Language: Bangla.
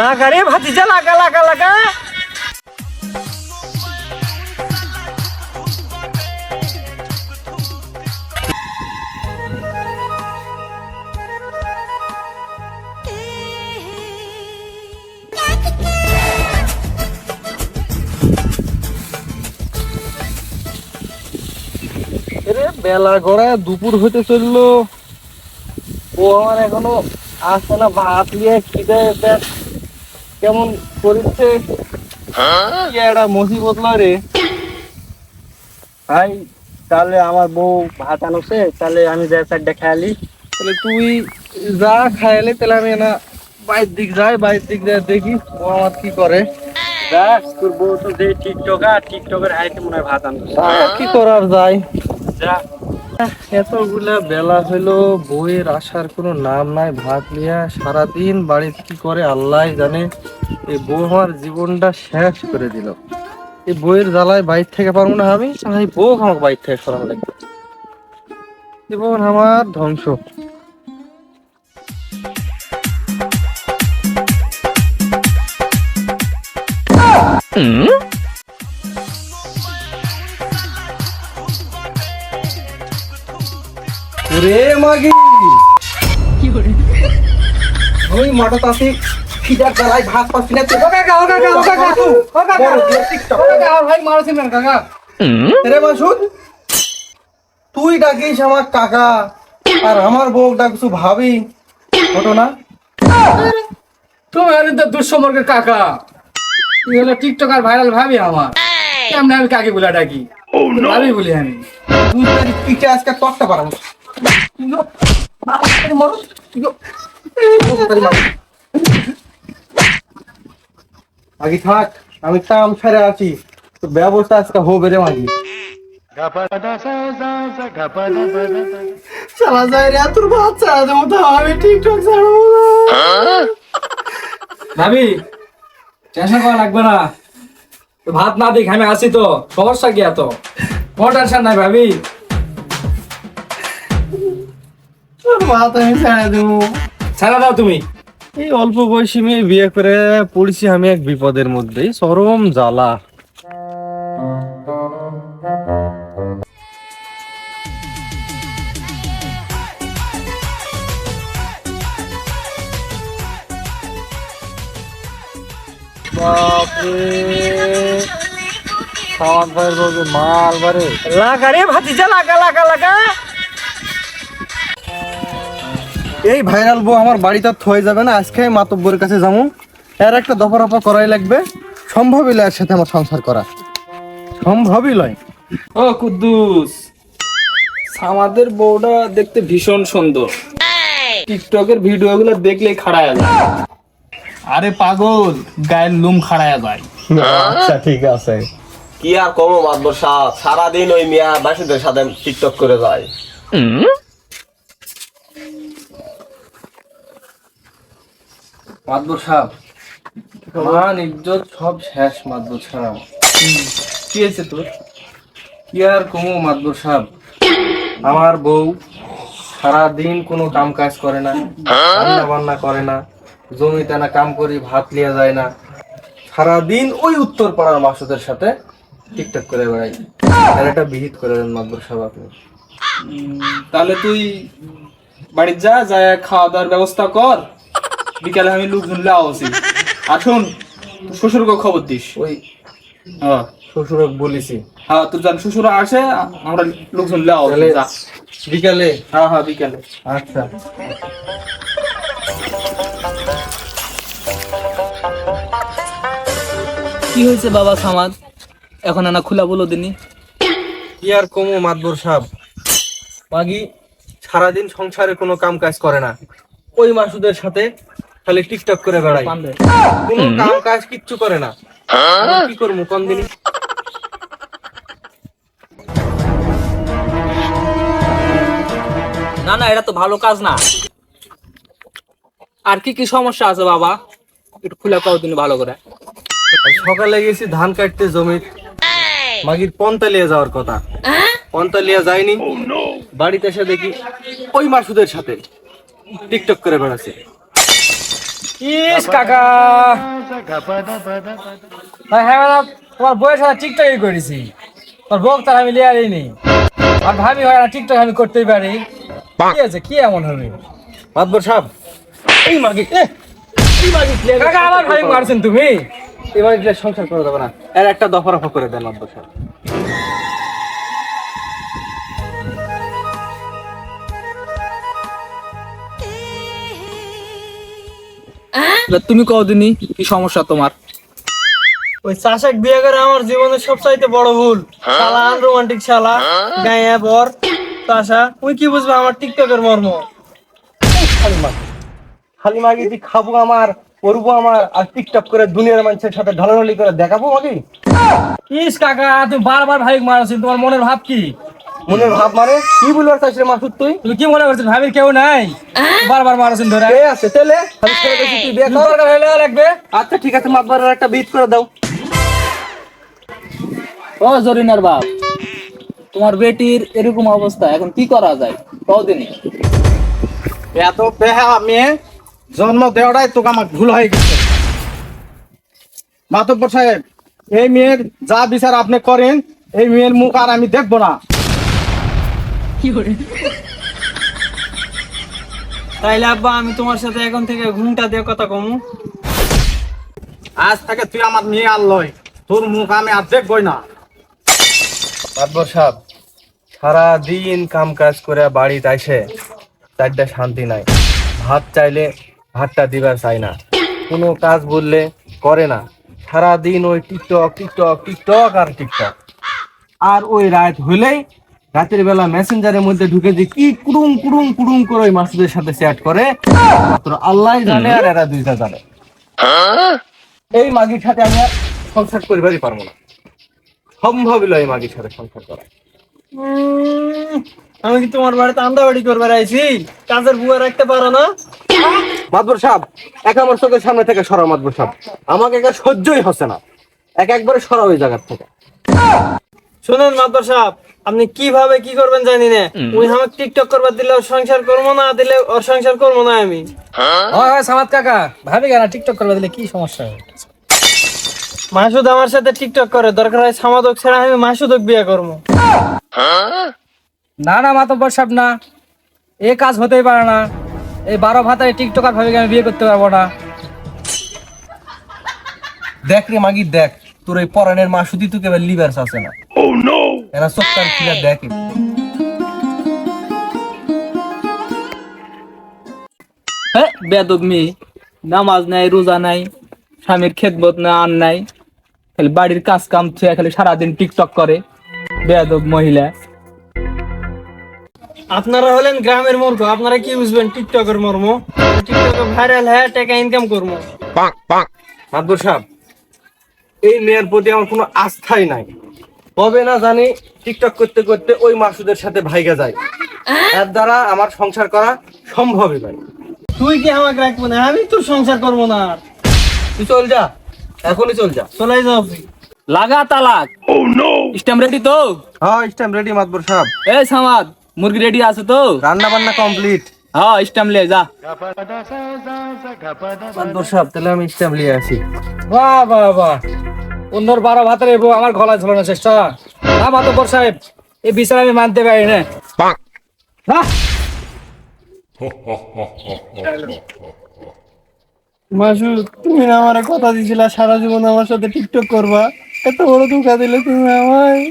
লাগা রে ভাতিজা, লাগা লাগা লাগা। বেলা গড়ায় দুপুর হতে চলল। ও আমার এখনও আসে না, ভাত নিয়ে খিদে কেমন করিচ্ছে? একটা মুসিবত রে। ভাই তাহলে আমার বউ ভাত আনছে তাহলে আমি দেড় চারটা খেয়ালি তাহলে তুই যা খাইলে তাহলে আমি না বাইরের দিক যাই বাইরের দিক যায় দেখি ও আমার কি করে। দেখ তোর বউ তো যে টিকটকার টিকটকের হাইতে মনে হয় ভাত আনছে। তা কি করার যায়? যা। এতগুলা বেলা হইল, বইয়ের আসার কোনো নাম নাই। ভাত লিয়া সারাদিন বাড়িতে কি করে, আল্লাহ জানে। এই বউ আমার জীবনটা শেষ করে দিল। এই বইয়ের জ্বালায় বাইর থেকে পারব না আমি এই বউ আমাকে বাইর থেকে সরানো লাগবে জীবন আমার ধ্বংস। রে মাগি। ওই মাটা খিদার জ্বালায় ভাত পাচ্ছি না ও কাকা ও কাকা ও কাকা ও কাকা। ও কাকা আর ভাই মারছিস না কাকা। রে মাসুদ তুই ডাকিস আমার কাকা আর আমার বউ ডাকছু ভাবি। ঘটনা তুমি হলে তো দুঃসম্পর্কের কাকা। তুই হলো টিকটক আর ভাইরাল ভাবি আমার। কেমন আমি কাকে বলে ডাকি? ভাবি বলি আমি। তুই তারি পিঠে আজকে তকটা পারাবো মাগি থাক আমি কাম ছেড়ে আছি। তো ব্যবস্থা আজকে হবে রে মাগি। চালা যায় রে তোর ভাত ছাড়া দেবো তো আমি টিকটক ছাড়বো না। ভাবি টেনশন করা লাগবে না। তো ভাত না দেখে আমি আসি তো সমস্যা কি এত? কোনো টেনশন নাই ভাবি। তোর ভাত আমি ছেড়ে দেবো। ছাড়া দাও তুমি। এই অল্প বয়সী মেয়ে বিয়ে করে পড়েছি আমি এক বিপদের মধ্যে চরম জ্বালা। মাল বারে লাগা রে ভাতিজা লাগা লাগা লাগা। এই ভাইরাল বউ আমার বাড়িতে থয়ে যাবে না আজকে আমি মাতব্বরের কাছে যাব এর একটা দফা রফা করাই লাগবে। সম্ভবই লয় এর সাথে আমার সংসার করা। সম্ভবই লয়। ও কুদ্দুস আমাদের বউটা দেখতে ভীষণ সুন্দর। টিকটকের ভিডিওগুলো দেখলেই খাড়ায় যায়। আরে পাগল গায়ের লুম খাড়ায় যায়। আচ্ছা ঠিক আছে। কি আর কমো মাতবর সাহ সারাদিন ওই মিয়া বাসীদের সাথে টিকটক করে যায়। মাদবর সাহেব মান ইজ্জত সব শেষ মাদবর সাহেব কি তোর? কি আর কমো মাদবর সাহেব আমার বউ সারাদিন কোনো কাম কাজ করে না রান্না বান্না করে না, জমিতে না কাম করি, ভাত লিয়া যায় না। সারাদিন ওই উত্তর পাড়ার মাসুদের সাথে টিকটক করে বেড়াই। আর একটা বিহিত করে দেন মাদবর সাহেব আপনি তাহলে তুই বাড়ির যা, যায় খাওয়া দাওয়ার ব্যবস্থা কর। বিকালে আমি লোক শুনলে আসি আসুন শ্বশুরকে খবর দিস। ওই হ্যাঁ শ্বশুরক বলেছি। হ্যাঁ তোর যখন শ্বশুর আসে আমরা লোক শুনলে তাহলে আসি বিকালে? হ্যাঁ হ্যাঁ বিকালে। আচ্ছা। কি হয়েছে বাবা সামাদ? এখন আনা খোলা বলো দিনি। কি আর কমো মাতবর সাহেব মাগি সারাদিন সংসারে কোনো কাম কাজ করে না। ওই মাসুদের সাথে খালি টিকটক করে বেড়াই। কোনো কাম কাজ কিচ্ছু করে না। কি করব কোন দিনই? না না এটা তো ভালো কাজ না। আর কি কি সমস্যা আছে বাবা? একটু খুলে কাও দিন ভালো করে। সকালে গেছি ধান কাটতে জমি। মাগির পন্তালিয়া যাওয়ার কথা। পন্তালিয়া যায়নি বাড়িতে এসে দেখি ওই মাসুদের সাথে টিকটক করে বেড়াচ্ছে। ইস কাকা। হ্যাঁ হ্যাঁ তোমার বউয়ের সাথে টিকটকই করেছি। তোর বউ তার আমি লিয়ারই নি আর ভাবি হয় না টিকটক আমি করতেই পারি। কি আছে কি এমন হবে? মাতবর সাহেব এই মাগি এই মাগি কাকা আমার ভাই মারছেন তুমি? এবার সংসার করে দেবে না। এর একটা দফা রফা করে দেন মাতবর সাহেব। তুমি কদিনই কি সমস্যা তোমার? ওই চাষাক বিয়ে করে আমার জীবনের সবচাইতে বড় ভুল। শালা আনরোমান্টিক শালা গায়ে বর চাষা তুই কি বুঝবে আমার টিকটকের মর্ম? খালি মাগি। তুই খাব আমার করব আমার আর টিকটক করে দুনিয়ার মানুষের সাথে ঢলাঢলি করে দেখাবো মাগি? ইস কাকা তুমি বারবার ভাই মারছেন তোমার মনের ভাব কি? মনের ভাব মানে কি বলবার চাইছিস মাসুদ তুই? তুমি কি মনে করছেন ভাবির কেউ নাই? বারবার মারছেন ধরে। কে আছে? তেলে? তুই বিয়ে কর। দরকার হলে লাগবে। আচ্ছা ঠিক আছে মাতবারের একটা বিট করে দাও। ও জরিনার বাপ তোমার বেটির এরকম অবস্থা এখন কি করা যায়? কদিনই এত পেহা মেয়ে জন্ম দেওয়াটাই তোকে আমার ভুল হয়ে গেছে। মাতব্বর সাহেব এই মেয়ের যা বিচার আপনি করেন এই মেয়ের মুখ আর আমি দেখব না। তাইলে আব্বা আমি তোমার সাথে এখন থেকে ঘুমটা দিয়ে কথা কমু। আজ থেকে তুই আমার মেয়ে আর লয়। তোর মুখ আমি আর দেখবই না। মাতবর সাহেব সারা দিন কাম কাজ করে বাড়িতে আসে চারটা শান্তি নাই। ভাত চাইলে ভাতটা দিবার চাই না। কোনো কাজ বললে করে না। সারা দিন ওই টিকটক টিকটক টিকটক আর টিকটক। আর ওই রাত হলেই রাতের বেলা মেসেঞ্জারের মধ্যে ঢুকে যে কি কুড়ুম কুড়ুম কুড়ুম করে ওই মাসুদের সাথে চ্যাট করে মাত্র আল্লাহ জানে আর এরা দুইটা জানে। এই মাগির সাথে আমি আর সংসার করিবারই পারব না। সম্ভব এই মাগির সাথে সংসার করা। আমি কি তোমার বাড়িতে আন্দাবাড়ি করবার আইছি? কাজের বুয়া রাখতে পারো না? মাতবর সাহেব এক আমার চোখের সামনে থেকে সরা মাতবর সাহেব। আমাকে একা সহ্যই হচ্ছে না। এক একবারে সরা ওই জায়গার থেকে। শুনেন মাতর সাহেব আপনি কীভাবে কি করবেন জানি না। ওই আমাকে টিকটক করবার দিলে ওর সংসার করব না দিলে ওর সংসার করব না আমি। হয়? হয় সামাদ কাকা ভাবি কেন টিকটক করবার দিলে কি সমস্যা মাসুদ আমার সাথে টিকটক করে দরকার হয় সামাদক ছাড়া আমি মাসুদক বিয়ে করব। না না মাতব্বর সাহেব না। এ কাজ হতেই পারে না। এই বারো ভাতায় টিকটকার ভাবে আমি বিয়ে করতে পারব না। দেখ রে মাগি দেখ তোর এই পরাণের মাসুদি তোকে এবার লিভার আছে না। এরা সপ্তাহ খিলা দেখ। হ্যাঁ বেদব মেয়ে নামাজ নাই রোজা নাই স্বামীর খেদমত না আর নাই। খালি বাড়ির কাজ কাম ছুঁয়ে খালি সারাদিন টিকটক করে বেদব মহিলা। আপনারা হলেন গ্রামের মূর্খ আপনারা কি বুঝবেন টিকটকের মর্ম? টিকটকে ভাইরাল হ্যাঁ টাকা ইনকাম করব। মাতবর সাহেব এই মেয়ের প্রতি আমার কোনো আস্থাই নাই। কবে না জানি টিকটক করতে করতে ওই মাসুদের সাথে ভাইগা যায়। এর দ্বারা আমার সংসার করা সম্ভবই নয়। তুই কি আমাকে রাখব না? আমি তো সংসার করব না। আর। তুই চল যা এখনই চল যা। চলে যাও তুই। লাগা তালাক। ও নো স্ট্যাম্প রেডি তো? হ্যাঁ স্ট্যাম্প রেডি মাতবর সাহেব এ সামাদ মুরগি রেডি আছে তো? রান্না বান্না কমপ্লিট। হ্যাঁ স্ট্যাম্প লে যা। মাতবর সাহেব তাহলে আমি স্ট্যাম্প নিয়ে আসি। বাহ বাহ বাহ। অন্যর বারো ভাতের এবো আমার গলায় ঝোলানোর চেষ্টা না মাতব্বর সাহেব এই বিচার আমি মানতে পারি না। মাসুদ তুমি না আমার কথা দিছিলা সারা জীবন আমার সাথে টিকটক করবা। এত বড় ধোকা দিলে তুমি আমায়।